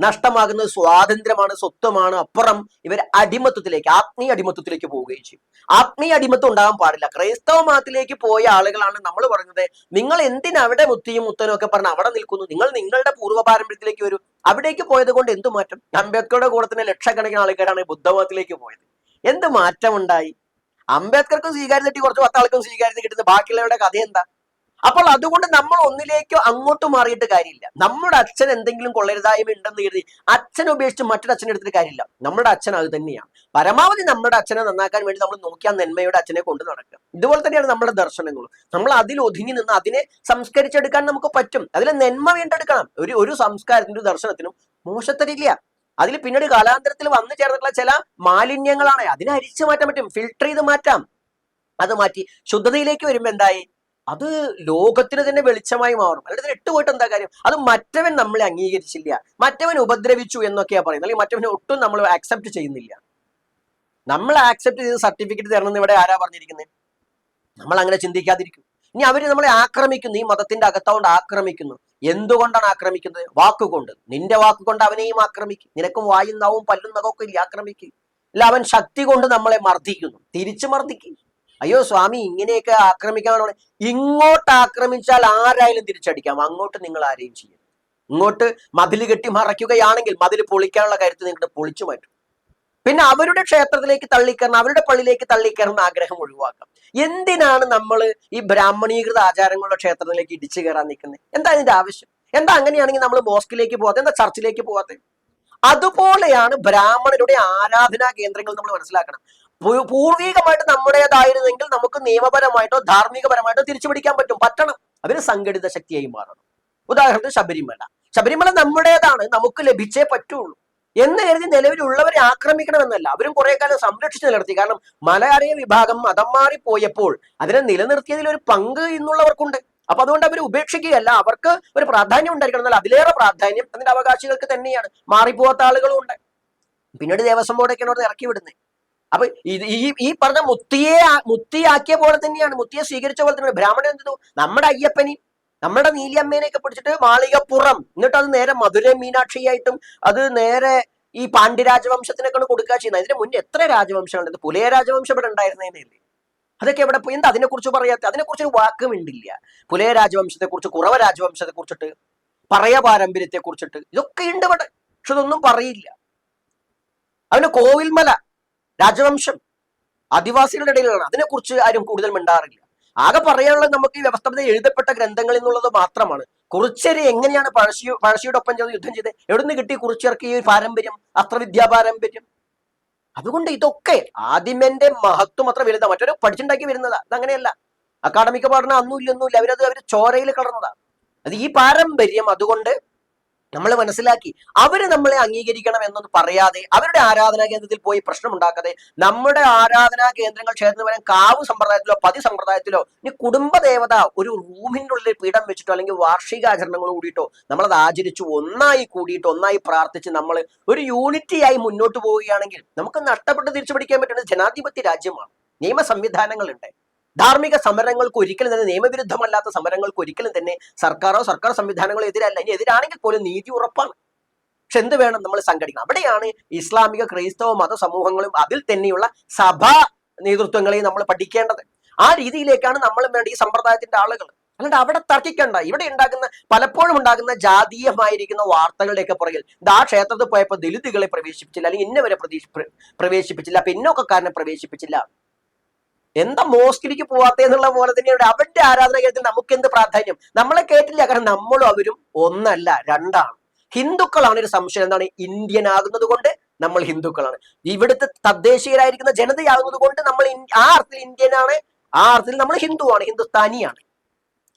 നഷ്ടമാകുന്നത് സ്വാതന്ത്ര്യമാണ് സ്വത്വമാണ്. അപ്പുറം ഇവർ അടിമത്വത്തിലേക്ക് ആത്മീയ അടിമത്വത്തിലേക്ക് പോവുകയും ചെയ്യും. ആത്മീയ അടിമത്വം ഉണ്ടാകാൻ പാടില്ല. ക്രൈസ്തവ മതത്തിലേക്ക് പോയ ആളുകളാണ് നമ്മൾ പറഞ്ഞത് നിങ്ങൾ എന്തിനാ അവിടെ മുത്തിയും മുത്തനും ഒക്കെ പറഞ്ഞ് അവിടെ നിൽക്കുന്നു? നിങ്ങൾ നിങ്ങളുടെ പൂർവ പാരമ്പര്യത്തിലേക്ക് വരും. അവിടേക്ക് പോയത് കൊണ്ട് എന്ത് മാറ്റം? അംബേദ്കറുടെ കൂടെ തന്നെ ലക്ഷക്കണക്കിന് ആൾക്കാരാണ് ബുദ്ധമതത്തിലേക്ക് പോയത്. എന്ത് മാറ്റം ഉണ്ടായി അംബേദ്കർക്കും സ്വീകാര്യത കിട്ടി കുറച്ച് പത്താൾക്കും സ്വീകാര്യത കിട്ടുന്ന. ബാക്കിയുള്ളവരുടെ കഥ എന്താ? അപ്പോൾ അതുകൊണ്ട് നമ്മൾ ഒന്നിലേക്കോ അങ്ങോട്ട് മാറിയിട്ട് കാര്യമില്ല. നമ്മുടെ അച്ഛൻ എന്തെങ്കിലും കൊള്ളരുതായ്മ ഉണ്ടെന്ന് കരുതി അച്ഛനെ ഉപേക്ഷിച്ച് മറ്റൊരു അച്ഛനെ എടുത്തിട്ട് കാര്യമില്ല. നമ്മുടെ അച്ഛൻ അത് തന്നെയാണ്. പരമാവധി നമ്മുടെ അച്ഛനെ നന്നാക്കാൻ വേണ്ടി നമ്മൾ നോക്കിയാൽ നന്മയുടെ അച്ഛനെ കൊണ്ട് നടക്കുക. ഇതുപോലെ തന്നെയാണ് നമ്മുടെ ദർശനങ്ങളും. നമ്മൾ അതിൽ ഒതുങ്ങി നിന്ന് അതിനെ സംസ്കരിച്ചെടുക്കാൻ നമുക്ക് പറ്റും. അതിലെ നന്മ വീണ്ടെടുക്കണം. ഒരു ഒരു സംസ്കാരത്തിനും ദർശനത്തിനും മോശത്തരില്ല അതിൽ പിന്നീട് കാലാന്തരത്തിൽ വന്നു ചേർന്നിട്ടുള്ള ചില മാലിന്യങ്ങളാണ്. അതിനെ അരിച്ചു മാറ്റാൻ പറ്റും. ഫിൽട്ടർ ചെയ്ത് മാറ്റാം. അത് മാറ്റി. ശുദ്ധതയിലേക്ക് വരുമ്പോ എന്തായി? അത് ലോകത്തിന് തന്നെ വെളിച്ചമായി മാറും. അല്ലാതെ ഇട്ട് പോയിട്ട് എന്താ കാര്യം? അത് മറ്റവൻ നമ്മളെ അംഗീകരിച്ചില്ല. മറ്റവൻ ഉപദ്രവിച്ചു എന്നൊക്കെയാ പറയുന്നത്. അല്ലെങ്കിൽ മറ്റവനെ ഒട്ടും നമ്മൾ ആക്സെപ്റ്റ് ചെയ്യുന്നില്ല. നമ്മൾ ആക്സെപ്റ്റ് ചെയ്ത് സർട്ടിഫിക്കറ്റ് തരണമെന്ന് ഇവിടെ ആരാ പറഞ്ഞിരിക്കുന്നത് നമ്മൾ അങ്ങനെ ചിന്തിക്കാതിരിക്കും. ഇനി അവർ നമ്മളെ ആക്രമിക്കുന്നു. ഈ മതത്തിന്റെ അകത്തോണ്ട് ആക്രമിക്കുന്നു. എന്തുകൊണ്ടാണ് ആക്രമിക്കുന്നത്? വാക്കുകൊണ്ട്. നിന്റെ വാക്കുകൊണ്ട് അവനെയും ആക്രമിക്കും. നിനക്കും വായും നാവും പല്ലും നഖമൊക്കെ ഇല്ല? ആക്രമിക്കും. അല്ല അവൻ ശക്തി കൊണ്ട് നമ്മളെ മർദ്ദിക്കുന്നു. തിരിച്ചു മർദ്ദിക്കും. അയ്യോ സ്വാമി ഇങ്ങനെയൊക്കെ ആക്രമിക്കാനാണ്. ഇങ്ങോട്ട് ആക്രമിച്ചാൽ ആരായാലും തിരിച്ചടിക്കാം. അങ്ങോട്ട് നിങ്ങൾ ആരെയും ചെയ്യും ഇങ്ങോട്ട് മതിൽ കെട്ടി മറയ്ക്കുകയാണെങ്കിൽ മതിൽ പൊളിക്കാനുള്ള കാര്യത്തിൽ നിങ്ങൾക്ക് പൊളിച്ചു മാറ്റും. പിന്നെ അവരുടെ ക്ഷേത്രത്തിലേക്ക് തള്ളിക്കയറണം അവരുടെ പള്ളിയിലേക്ക് തള്ളിക്കയറുന്ന ആഗ്രഹം ഒഴിവാക്കാം. എന്തിനാണ് നമ്മൾ ഈ ബ്രാഹ്മണീകൃത ആചാരങ്ങളുടെ ക്ഷേത്രത്തിലേക്ക് ഇടിച്ചു കയറാൻ നിൽക്കുന്നത്? എന്താ ഇതിന്റെ ആവശ്യം? എന്താ അങ്ങനെയാണെങ്കിൽ നമ്മൾ മോസ്കിലേക്ക് പോകാത്ത എന്താ ചർച്ചിലേക്ക് പോകാത്ത അതുപോലെയാണ് ബ്രാഹ്മണരുടെ ആരാധനാ കേന്ദ്രങ്ങൾ നമ്മൾ മനസ്സിലാക്കണം. പൂർവികമായിട്ട് നമ്മുടേതായിരുന്നെങ്കിൽ നമുക്ക് നിയമപരമായിട്ടോ ധാർമ്മികപരമായിട്ടോ തിരിച്ചു പിടിക്കാൻ പറ്റും. പറ്റണം. അവർ സംഘടിത ശക്തിയായി മാറണം. ഉദാഹരണത്തിന് ശബരിമല. ശബരിമല നമ്മുടേതാണ്. നമുക്ക് ലഭിച്ചേ പറ്റുള്ളൂ. എന്ന് കരുതി നിലവിലുള്ളവരെ ആക്രമിക്കണമെന്നല്ല. അവരും കുറെ കാലം സംരക്ഷിച്ചു നിലനിർത്തി. കാരണം മലയാളിയ വിഭാഗം മതം മാറിപ്പോയപ്പോൾ അതിനെ നിലനിർത്തിയതിൽ ഒരു പങ്ക് ഇന്നുള്ളവർക്കുണ്ട്. അപ്പൊ അതുകൊണ്ട് അവർ ഉപേക്ഷിക്കുകയല്ല. അവർക്ക് ഒരു പ്രാധാന്യം ഉണ്ടായിരിക്കണം. എന്നാൽ അതിലേറെ പ്രാധാന്യം അതിന്റെ അവകാശികൾക്ക് തന്നെയാണ്. മാറിപ്പോവാത്ത ആളുകളും ഉണ്ട്. പിന്നീട് ദേവസ്വം ബോർഡൊക്കെയാണ് അവിടെ ഇറക്കി വിടുന്നത്. അപ്പൊ ഇത് ഈ ഈ പറഞ്ഞ മുത്തിയെ മുത്തിയാക്കിയ പോലെ തന്നെയാണ് മുത്തിയെ സ്വീകരിച്ച പോലെ തന്നെയാണ്. ബ്രാഹ്മണൻ എന്തു നമ്മുടെ അയ്യപ്പനെയും നമ്മുടെ നീലിയമ്മേനെയൊക്കെ പിടിച്ചിട്ട് മാളികപ്പുറം എന്നിട്ട് അത് നേരെ മധുര മീനാക്ഷിയായിട്ടും അത് നേരെ ഈ പാണ്ഡ്യരാജവംശത്തിനൊക്കെ കൊടുക്കുക ചെയ്യുന്നത്. ഇതിന് മുന്നേ എത്ര രാജവംശങ്ങളുണ്ട്? പുലയ രാജവംശം ഇവിടെ ഉണ്ടായിരുന്നേനല്ലേ അതൊക്കെ എവിടെ പോയി? എന്താ അതിനെക്കുറിച്ച് പറയാത്ത? അതിനെക്കുറിച്ച് ഒരു വാക്കും ഉണ്ടില്ല പുലയ രാജവംശത്തെ കുറിച്ച് കുറവ രാജവംശത്തെ കുറിച്ചിട്ട് പറയ പാരമ്പര്യത്തെ കുറിച്ചിട്ട് ഇതൊക്കെ ഉണ്ട് ഇവിടെ. പക്ഷെ ഇതൊന്നും പറയില്ല. അവന് കോവിൽമല രാജവംശം ആദിവാസികളുടെ ഇടയിലാണ്. അതിനെക്കുറിച്ച് ആരും കൂടുതൽ മിണ്ടാറില്ല. ആകെ പറയാനുള്ളത് നമുക്ക് ഈ വ്യവസ്ഥ എഴുതപ്പെട്ട ഗ്രന്ഥങ്ങളിൽ നിന്നുള്ളത് മാത്രമാണ്. കുറിച്ചരി എങ്ങനെയാണ് പഴശ്ശി പഴശ്ശിയുടെ ഒപ്പം ചേർന്ന് യുദ്ധം ചെയ്ത് എവിടുന്ന് കിട്ടി കുറിച്ചിറക്കി ഈ പാരമ്പര്യം അസ്ത്രവിദ്യാ പാരമ്പര്യം? അതുകൊണ്ട് ഇതൊക്കെ ആദിമന്റെ മഹത്വം അത്ര വലുതാണ് മറ്റൊരു പഠിച്ചുണ്ടാക്കി വരുന്നതാ. അതങ്ങനെയല്ല. അക്കാഡമിക് പഠനം അന്നും ഇല്ലൊന്നുമില്ല അവരത് അവർ ചോരയിൽ കളർന്നതാ അത് ഈ പാരമ്പര്യം അതുകൊണ്ട് നമ്മൾ മനസ്സിലാക്കി. അവർ നമ്മളെ അംഗീകരിക്കണം എന്നൊന്നും പറയാതെ അവരുടെ ആരാധനാ കേന്ദ്രത്തിൽ പോയി പ്രശ്നം ഉണ്ടാക്കാതെ നമ്മുടെ ആരാധനാ കേന്ദ്രങ്ങൾ ചേർന്ന് വരാൻ കാവ് സമ്പ്രദായത്തിലോ പതി സമ്പ്രദായത്തിലോ ഇനി കുടുംബദേവത ഒരു റൂമിന്റെ ഉള്ളിൽ പീഠം വെച്ചിട്ടോ അല്ലെങ്കിൽ വാർഷികാചരണങ്ങൾ കൂടിയിട്ടോ നമ്മളത് ആചരിച്ചു ഒന്നായി കൂടിയിട്ട് ഒന്നായി പ്രാർത്ഥിച്ച് നമ്മൾ ഒരു യൂണിറ്റിയായി മുന്നോട്ട് പോവുകയാണെങ്കിൽ നമുക്ക് നഷ്ടപ്പെട്ട് തിരിച്ചു പിടിക്കാൻ പറ്റുന്നത് ജനാധിപത്യ രാജ്യമാണ്. നിയമ സംവിധാനങ്ങളുണ്ട് ധാർമ്മിക സമരങ്ങൾക്ക് ഒരിക്കലും തന്നെ നിയമവിരുദ്ധമല്ലാത്ത സമരങ്ങൾക്ക് ഒരിക്കലും തന്നെ സർക്കാരോ സർക്കാർ സംവിധാനങ്ങളോ എതിരല്ല. ഇനി എതിരാണെങ്കിൽ പോലും നീതി ഉറപ്പാണ്. പക്ഷെ എന്ത് വേണം നമ്മൾ സംഘടിക്കണം? അവിടെയാണ് ഇസ്ലാമിക ക്രൈസ്തവ മത സമൂഹങ്ങളും അതിൽ തന്നെയുള്ള സഭാ നേതൃത്വങ്ങളെയും നമ്മൾ പഠിക്കേണ്ടത്. ആ രീതിയിലേക്കാണ് നമ്മൾ വേണ്ട ഈ സമ്പ്രദായത്തിന്റെ ആളുകൾ. അല്ലാണ്ട് അവിടെ തർക്കിക്കണ്ട. ഇവിടെ ഉണ്ടാകുന്ന പലപ്പോഴും ഉണ്ടാകുന്ന ജാതീയമായിരിക്കുന്ന വാർത്തകളുടെയൊക്കെ പുറകിൽ. ആ ക്ഷേത്രത്തിൽ പോയപ്പോൾ ദലിതുകളെ പ്രവേശിപ്പിച്ചില്ല. അല്ലെങ്കിൽ ഇന്നവരെ പ്രതീക്ഷ പ്രവേശിപ്പിച്ചില്ല. പിന്നോക്കക്കാരനെ പ്രവേശിപ്പിച്ചില്ല. എന്താ മോസ്കിലേക്ക് പോവാത്ത എന്നുള്ള പോലെ തന്നെയാണ് അവരുടെ ആരാധന കേരളത്തിൽ നമുക്ക് എന്ത് പ്രാധാന്യം? നമ്മളെ കേട്ടില്ല. കാരണം നമ്മളും അവരും ഒന്നല്ല രണ്ടാണ്. ഹിന്ദുക്കളാണ് ഒരു സംശയം. എന്താണ്? ഇന്ത്യൻ ആകുന്നത് കൊണ്ട് നമ്മൾ ഹിന്ദുക്കളാണ്. ഇവിടുത്തെ തദ്ദേശീയരായിരിക്കുന്ന ജനതയാകുന്നത് കൊണ്ട് നമ്മൾ ആ അർത്ഥത്തിൽ ഇന്ത്യനാണ് ആ അർത്ഥത്തിൽ നമ്മൾ ഹിന്ദുവാണ് ഹിന്ദുസ്ഥാനിയാണ്.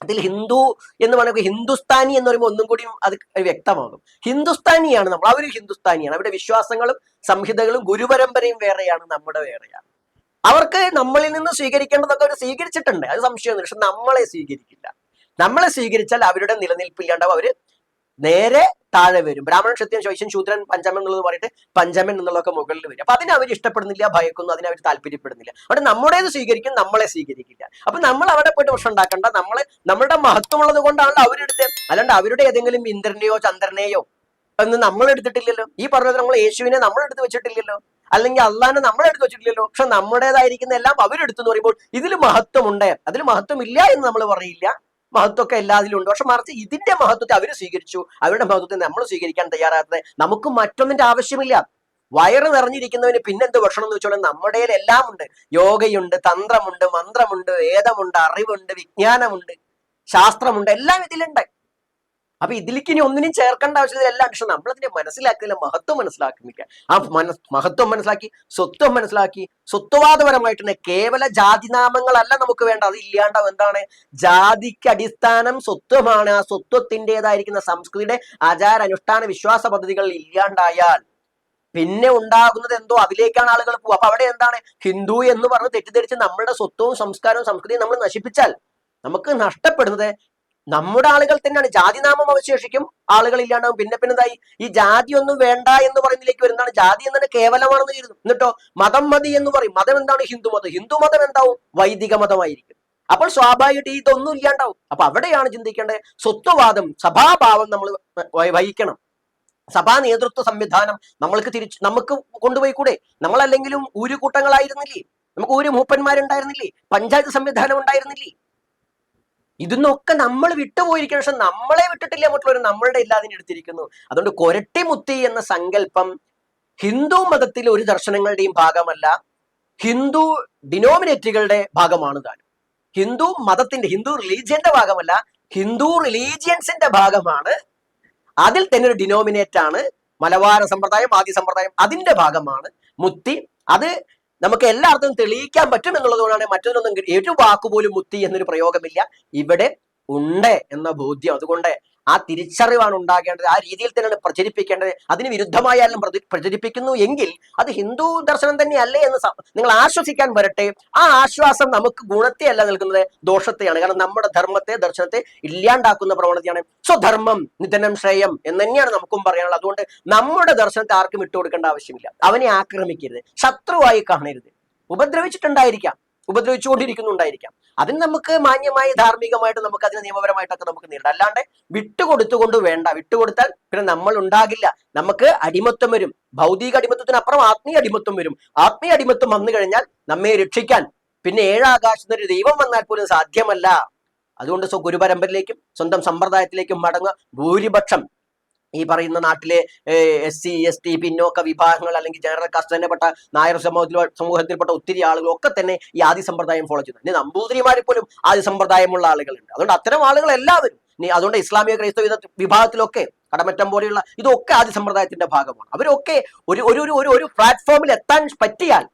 അതിൽ ഹിന്ദു എന്ന് പറയുമ്പോൾ ഹിന്ദുസ്ഥാനി എന്ന് പറയുമ്പോൾ ഒന്നും കൂടി അത് വ്യക്തമാകും. ഹിന്ദുസ്ഥാനിയാണ് നമ്മൾ. അവർ ഹിന്ദുസ്ഥാനിയാണ്. അവരുടെ വിശ്വാസങ്ങളും സംഹിതകളും ഗുരുപരമ്പരയും വേറെയാണ് നമ്മുടെ വേറെയാണ്. അവർക്ക് നമ്മളിൽ നിന്ന് സ്വീകരിക്കേണ്ടതൊക്കെ അവർ സ്വീകരിച്ചിട്ടുണ്ട്. അത് സംശയമൊന്നുമില്ല. പക്ഷെ നമ്മളെ സ്വീകരിക്കില്ല. നമ്മളെ സ്വീകരിച്ചാൽ അവരുടെ നിലനിൽപ്പില്ലാണ്ടാവും. അവർ നേരെ താഴെ വരും. ബ്രാഹ്മണൻ ക്ഷത്രിയൻ ശൈശൻ ശൂദ്രൻ പഞ്ചമൻ എന്നുള്ളത് പറഞ്ഞിട്ട് പഞ്ചമൻ എന്നുള്ളതൊക്കെ മുകളിൽ വരും. അപ്പൊ അതിനെ അവർ ഇഷ്ടപ്പെടുന്നില്ല ഭയക്കുന്നു അതിനെ താല്പര്യപ്പെടുന്നില്ല. അവിടെ നമ്മുടേത് സ്വീകരിക്കും നമ്മളെ സ്വീകരിക്കില്ല. അപ്പൊ നമ്മൾ അവിടെ പോയിട്ട് പ്രശ്നം ഉണ്ടാക്കണ്ട. നമ്മളെ നമ്മളുടെ മഹത്വമുള്ളത് കൊണ്ടാണല്ലോ അവരെടുത്ത്. അല്ലാണ്ട് അവരുടെ ഏതെങ്കിലും ഇന്ദ്രനെയോ ചന്ദ്രനെയോ എന്ന് നമ്മൾ എടുത്തിട്ടില്ലല്ലോ. ഈ പറഞ്ഞത് നമ്മൾ യേശുവിനെ നമ്മൾ എടുത്ത് വെച്ചിട്ടില്ലല്ലോ. അല്ലെങ്കിൽ അള്ളാനെ നമ്മൾ എടുത്ത് വെച്ചിട്ടില്ലല്ലോ. പക്ഷെ നമ്മുടേതായിരിക്കുന്ന എല്ലാം അവരെടുത്തു എന്ന് പറയുമ്പോൾ ഇതിൽ മഹത്വമുണ്ട്. അതിൽ മഹത്വമില്ല എന്ന് നമ്മൾ പറയില്ല. മഹത്വമൊക്കെ എല്ലാത്തിലും ഉണ്ട് പക്ഷെ മറിച്ച് ഇതിന്റെ മഹത്വത്തെ അവർ സ്വീകരിച്ചു. അവരുടെ മഹത്വത്തെ നമ്മൾ സ്വീകരിക്കാൻ തയ്യാറാകുന്നത് നമുക്ക് മറ്റൊന്നിന്റെ ആവശ്യമില്ല. വയറ് നിറഞ്ഞിരിക്കുന്നവന് പിന്നെന്ത് ഭക്ഷണം എന്ന് വെച്ചോളാം നമ്മുടെ എല്ലാം ഉണ്ട് യോഗയുണ്ട് തന്ത്രമുണ്ട് മന്ത്രമുണ്ട് വേദമുണ്ട് അറിവുണ്ട് വിജ്ഞാനമുണ്ട് ശാസ്ത്രമുണ്ട് എല്ലാം ഇതിലുണ്ട് അപ്പൊ ഇതിലേക്ക് ഇനി ഒന്നിനും ചേർക്കേണ്ട ആവശ്യമില്ല. എല്ലാം പക്ഷെ നമ്മളതിനെ മനസ്സിലാക്കുന്നില്ല മഹത്വം മനസ്സിലാക്കുന്നില്ല. ആ മന മഹത്വം മനസ്സിലാക്കി സ്വത്വം മനസ്സിലാക്കി. സ്വത്വവാദപരമായിട്ട് തന്നെ കേവല ജാതിനാമങ്ങളല്ല നമുക്ക് വേണ്ട അത് ഇല്ലാണ്ടാവും. എന്താണ്? ജാതിക്ക് അടിസ്ഥാനം സ്വത്വമാണ്. ആ സ്വത്വത്തിന്റെതായിരിക്കുന്ന സംസ്കൃതിയുടെ ആചാര അനുഷ്ഠാന വിശ്വാസ പദ്ധതികൾ ഇല്ലാണ്ടായാൽ പിന്നെ ഉണ്ടാകുന്നത് എന്തോ? അതിലേക്കാണ് ആളുകൾ പോകുക അപ്പൊ അവിടെ എന്താണ്? ഹിന്ദു എന്ന് പറഞ്ഞ് തെറ്റിദ്ധരിച്ച് നമ്മുടെ സ്വത്വവും സംസ്കാരവും സംസ്കൃതിയും നമ്മൾ നശിപ്പിച്ചാൽ നമുക്ക് നഷ്ടപ്പെടുന്നത് നമ്മുടെ ആളുകൾ തന്നെയാണ്. ജാതി നാമം അവശേഷിക്കും ആളുകൾ ഇല്ലാണ്ടാവും പിന്നെ പിന്നെ എന്തായി? ഈ ജാതി ഒന്നും വേണ്ട എന്ന് പറയുന്നതിലേക്ക് വരുന്നതാണ്. ജാതി എന്നത് കേവലമാണെന്ന് കരുതും എന്നിട്ടോ മതം മതി എന്ന് പറയും. മതം എന്താണ്? ഹിന്ദു മതം. ഹിന്ദു മതം എന്താവും? വൈദിക മതമായിരിക്കും. അപ്പോൾ സ്വാഭാവികമായിട്ട് ഇതൊന്നും ഇല്ലാണ്ടാവും. അപ്പൊ അവിടെയാണ് ചിന്തിക്കേണ്ടത്. സ്വത്വവാദം സഭാഭാവം നമ്മൾ വഹിക്കണം. സഭാ നേതൃത്വ സംവിധാനം നമ്മൾക്ക് തിരിച്ചു നമുക്ക് കൊണ്ടുപോയി കൂടെ നമ്മളല്ലെങ്കിലും ഊരുകൂട്ടങ്ങളായിരുന്നില്ലേ? നമുക്ക് ഊര് മൂപ്പന്മാരുണ്ടായിരുന്നില്ലേ പഞ്ചായത്ത് സംവിധാനം ഉണ്ടായിരുന്നില്ലേ? ഇതിന്നൊക്കെ നമ്മൾ വിട്ടുപോയിരിക്കണം. പക്ഷെ നമ്മളെ വിട്ടിട്ടില്ല മറ്റുള്ളവർ നമ്മളുടെ എല്ലാതിനും എടുത്തിരിക്കുന്നു. അതുകൊണ്ട് കൊരട്ടിമുത്തി എന്ന സങ്കല്പം ഹിന്ദു മതത്തിലെ ഒരു ദർശനങ്ങളുടെയും ഭാഗമല്ല. ഹിന്ദു ഡിനോമിനേറ്റുകളുടെ ഭാഗമാണ് താനും ഹിന്ദു മതത്തിന്റെ ഹിന്ദു റിലീജിയന്റെ ഭാഗമല്ല ഹിന്ദു റിലീജിയൻസിന്റെ ഭാഗമാണ്. അതിൽ തന്നെ ഒരു ഡിനോമിനേറ്റ് ആണ് മലബാര സമ്പ്രദായം ആദ്യ സമ്പ്രദായം അതിന്റെ ഭാഗമാണ്. മുത്തി അത് നമുക്ക് എല്ലാവർക്കും തെളിയിക്കാൻ പറ്റും എന്നുള്ളതുകൊണ്ടാണ് മറ്റൊന്നൊന്നും ഏറ്റവും വാക്കുപോലും മുത്തി എന്നൊരു പ്രയോഗമില്ല. ഇവിടെ ഉണ്ട് എന്ന ബോധ്യം. അതുകൊണ്ട് ആ തിരിച്ചറിവാണ് ഉണ്ടാകേണ്ടത് ആ രീതിയിൽ തന്നെയാണ് പ്രചരിപ്പിക്കേണ്ടത്. അതിന് വിരുദ്ധമായാലും പ്രചരിപ്പിക്കുന്നു എങ്കിൽ അത് ഹിന്ദു ദർശനം തന്നെയല്ലേ എന്ന് നിങ്ങൾ ആശ്വസിക്കാൻ വരട്ടെ. ആ ആശ്വാസം നമുക്ക് ഗുണത്തെ അല്ല നൽകുന്നത് ദോഷത്തെയാണ്. കാരണം നമ്മുടെ ധർമ്മത്തെ ദർശനത്തെ ഇല്ലാണ്ടാക്കുന്ന പ്രവണതയാണ് സ്വധർമ്മം നിധനം ശ്രേയം എന്ന് തന്നെയാണ് നമുക്കും പറയാനുള്ളത്. അതുകൊണ്ട് നമ്മുടെ ദർശനത്തെ ആർക്കും ഇട്ടുകൊടുക്കേണ്ട ആവശ്യമില്ല. അവനെ ആക്രമിക്കരുത് ശത്രുവായി കാണരുത്. ഉപദ്രവിച്ചിട്ടുണ്ടായിരിക്കാം. ഉപദ്രവിച്ചുകൊണ്ടിരിക്കുന്നുണ്ടായിരിക്കാം. അതിന് നമുക്ക് മാന്യമായി ധാർമ്മികമായിട്ട് നമുക്ക് അതിന് നിയമപരമായിട്ടൊക്കെ നമുക്ക് നേരിടാം. അല്ലാണ്ട് വിട്ടുകൊടുത്തുകൊണ്ട് വേണ്ട. വിട്ടുകൊടുത്താൽ പിന്നെ നമ്മൾ ഉണ്ടാകില്ല. നമുക്ക് അടിമത്വം വരും. ഭൗതിക അടിമത്വത്തിനപ്പുറം ആത്മീയ അടിമത്വം വരും. ആത്മീയ അടിമത്വം വന്നു കഴിഞ്ഞാൽ നമ്മെ രക്ഷിക്കാൻ പിന്നെ ഏഴാകാശത്തിന് ഒരു ദൈവം വന്നാൽ പോലും സാധ്യമല്ല. അതുകൊണ്ട് സ്വ ഗുരുപരമ്പരയിലേക്കും സ്വന്തം സമ്പ്രദായത്തിലേക്കും മടങ്ങുക. ഭൂരിപക്ഷം ഈ പറയുന്ന നാട്ടിലെ എസ് സി എസ് ടി പിന്നോക്ക വിഭാഗങ്ങൾ അല്ലെങ്കിൽ ജനറൽ കാസ്റ്റ് തന്നെപ്പെട്ട നായർ സമൂഹത്തിൽ സമൂഹത്തിൽപ്പെട്ട ഒത്തിരി ആളുകളൊക്കെ തന്നെ ഈ ആദി സമ്പ്രദായം ഫോളോ ചെയ്യുന്നു. ഇനി നമ്പൂതിരിമാരെ പോലും ആദി സമ്പ്രദായമുള്ള ആളുകളുണ്ട്. അതുകൊണ്ട് അത്തരം ആളുകൾ എല്ലാവരും ഇനി അതുകൊണ്ട് ഇസ്ലാമിക ക്രൈസ്തവ വിഭാഗത്തിലൊക്കെ കടമറ്റം പോലെയുള്ള ഇതൊക്കെ ആദ്യ സമ്പ്രദായത്തിന്റെ ഭാഗമാണ്. അവരൊക്കെ ഒരു ഒരു ഒരു- ഒരു പ്ലാറ്റ്ഫോമിൽ എത്താൻ പറ്റിയാൽ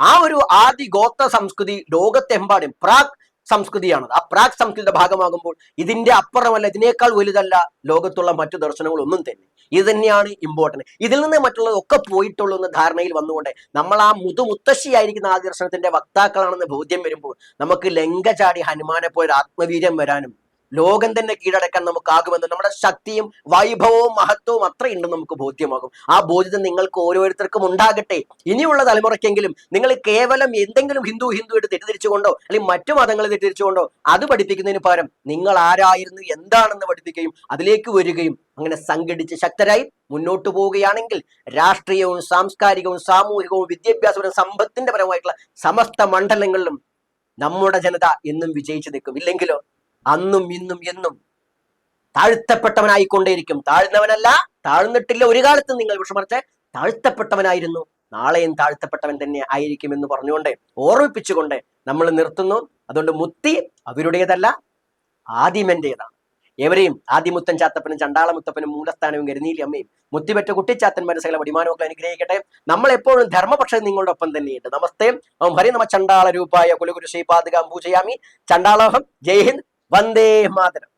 ആ ഒരു ആദി ഗോത്ര സംസ്കൃതി ലോകത്തെമ്പാടും പ്രാഗ് സംസ്കൃതിയാണ് ആ പ്രാക് സംസ്കൃതിയുടെ ഭാഗമാകുമ്പോൾ ഇതിന്റെ അപ്പുറമല്ല ഇതിനേക്കാൾ വലുതല്ല ലോകത്തുള്ള മറ്റു ദർശനങ്ങളൊന്നും തന്നെ. ഇത് തന്നെയാണ് ഇമ്പോർട്ടന്റ് ഇതിൽ നിന്ന് മറ്റുള്ളതൊക്കെ പോയിട്ടുള്ളൂ എന്ന ധാരണയിൽ വന്നുകൊണ്ട് നമ്മൾ ആ മുതുമുത്തശ്ശിയായിരിക്കുന്ന ആ ദർശനത്തിന്റെ വക്താക്കളാണെന്ന് ബോധ്യം വരുമ്പോൾ നമുക്ക് ലങ്ക ചാടി ഹനുമാനെ പോലെ ആത്മവീര്യം വരാനും ലോകം തന്നെ കീഴടക്കാൻ നമുക്കാകുമെന്ന് നമ്മുടെ ശക്തിയും വൈഭവവും മഹത്വവും അത്രയുണ്ടെന്ന് നമുക്ക് ബോധ്യമാകും. ആ ബോധ്യത നിങ്ങൾക്ക് ഓരോരുത്തർക്കും ഉണ്ടാകട്ടെ. ഇനിയുള്ള തലമുറയ്ക്കെങ്കിലും നിങ്ങൾ കേവലം എന്തെങ്കിലും ഹിന്ദു ഹിന്ദു എടുത്ത് തെറ്റിദ്ധരിച്ചുകൊണ്ടോ അല്ലെങ്കിൽ മറ്റു മതങ്ങളെ തെറ്റിദ്ധരിച്ചുകൊണ്ടോ അത് പഠിപ്പിക്കുന്നതിന് പകരം നിങ്ങൾ ആരായിരുന്നു എന്താണെന്ന് പഠിപ്പിക്കുകയും അതിലേക്ക് വരികയും അങ്ങനെ സംഘടിച്ച് ശക്തരായി മുന്നോട്ട് പോവുകയാണെങ്കിൽ രാഷ്ട്രീയവും സാംസ്കാരികവും സാമൂഹികവും വിദ്യാഭ്യാസപരവും സമ്പത്തിന്റെ പരമായിട്ടുള്ള സമസ്ത മണ്ഡലങ്ങളിലും നമ്മുടെ ജനത എന്നും വിജയിച്ചു നിൽക്കും. ഇല്ലെങ്കിലോ? അന്നും ഇന്നും എന്നും താഴ്ത്തപ്പെട്ടവനായിക്കൊണ്ടേയിരിക്കും. താഴ്ന്നവനല്ല താഴ്ന്നിട്ടില്ല. ഒരു കാലത്തും നിങ്ങൾ വിഷമർച്ച താഴ്ത്തപ്പെട്ടവനായിരുന്നു. നാളെയും താഴ്ത്തപ്പെട്ടവൻ തന്നെ ആയിരിക്കും എന്ന് പറഞ്ഞുകൊണ്ട് ഓർമ്മിപ്പിച്ചുകൊണ്ട് നമ്മൾ നിർത്തുന്നു. അതുകൊണ്ട് മുത്തി അവരുടേതല്ല ആദിമന്റേതാണ്. എവരെയും ആദിമുത്തൻ ചാത്തപ്പനും ചണ്ടാളമുത്തപ്പനും മൂലസ്ഥാനവും കരുനീലി അമ്മയും മുത്തിപ്പറ്റ കുട്ടിച്ചാത്തന്മാരെ സകല വടിമാനമൊക്കെ അനുഗ്രഹിക്കട്ടെ. നമ്മൾ എപ്പോഴും ധർമ്മപക്ഷം നിങ്ങളുടെ ഒപ്പം തന്നെയുണ്ട്. നമസ്തേ. ഓം ഹരി നമ ചണ്ടാള രൂപായ കുലഗുരു ശ്രീപാദകാം പൂജയാമി. ചണ്ടാളോഹം ജയ് ഹിന്ദ്. വന്ദേ മാതരം